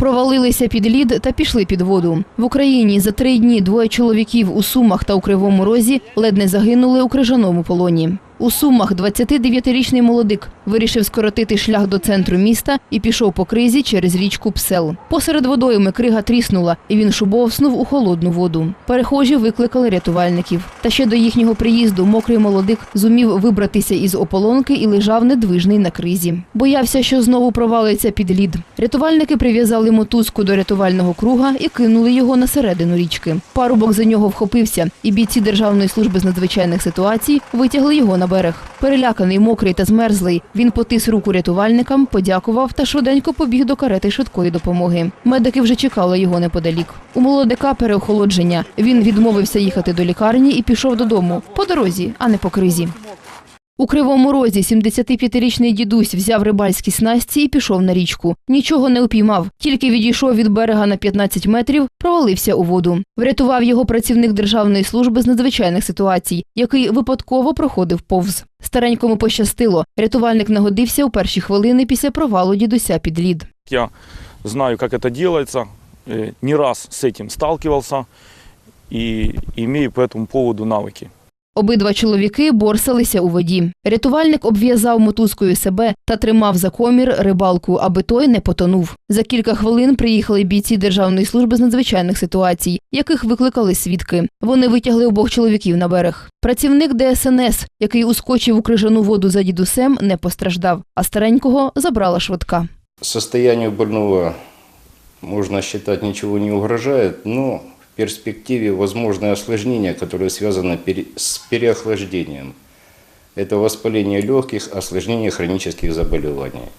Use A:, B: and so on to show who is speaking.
A: Провалилися під лід та пішли під воду. В Україні за три дні двоє чоловіків у Сумах та у Кривому Розі ледь не загинули у крижаному полоні. У Сумах 29-річний молодик вирішив скоротити шлях до центру міста і пішов по кризі через річку Псел. Посеред водойми крига тріснула, і він шубовснув у холодну воду. Перехожі викликали рятувальників. Та ще до їхнього приїзду мокрий молодик зумів вибратися із ополонки і лежав недвижний на кризі. Боявся, що знову провалиться під лід. Рятувальники прив'язали мотузку до рятувального круга і кинули його на середину річки. Парубок за нього вхопився, і бійці Державної служби з надзвичайних ситуацій витягли його на берег. Переляканий, мокрий та змерзлий, він потис руку рятувальникам, подякував та швиденько побіг до карети швидкої допомоги. Медики вже чекали його неподалік. У молодика переохолодження. Він відмовився їхати до лікарні і пішов додому по дорозі, а не по кризі. У Кривому Розі 75-річний дідусь взяв рибальські снасті і пішов на річку. Нічого не упіймав, тільки відійшов від берега на 15 метрів, провалився у воду. Врятував його працівник Державної служби з надзвичайних ситуацій, який випадково проходив повз. Старенькому пощастило. Рятувальник нагодився у перші хвилини після провалу дідуся під лід.
B: Я знаю, как это делается, э, не раз с этим сталкивался и имею по этому поводу навыки.
A: Обидва чоловіки борсалися у воді. Рятувальник обв'язав мотузкою себе та тримав за комір рибалку, аби той не потонув. За кілька хвилин приїхали бійці Державної служби з надзвичайних ситуацій, яких викликали свідки. Вони витягли обох чоловіків на берег. Працівник ДСНС, який ускочив у крижану воду за дідусем, не постраждав, а старенького забрала швидка.
C: Состоянию больного, можно считать, ничего не угрожает, но перспективе возможны осложнения, которые связаны пере- с переохлаждением. Это воспаление легких, осложнение хронических заболеваний.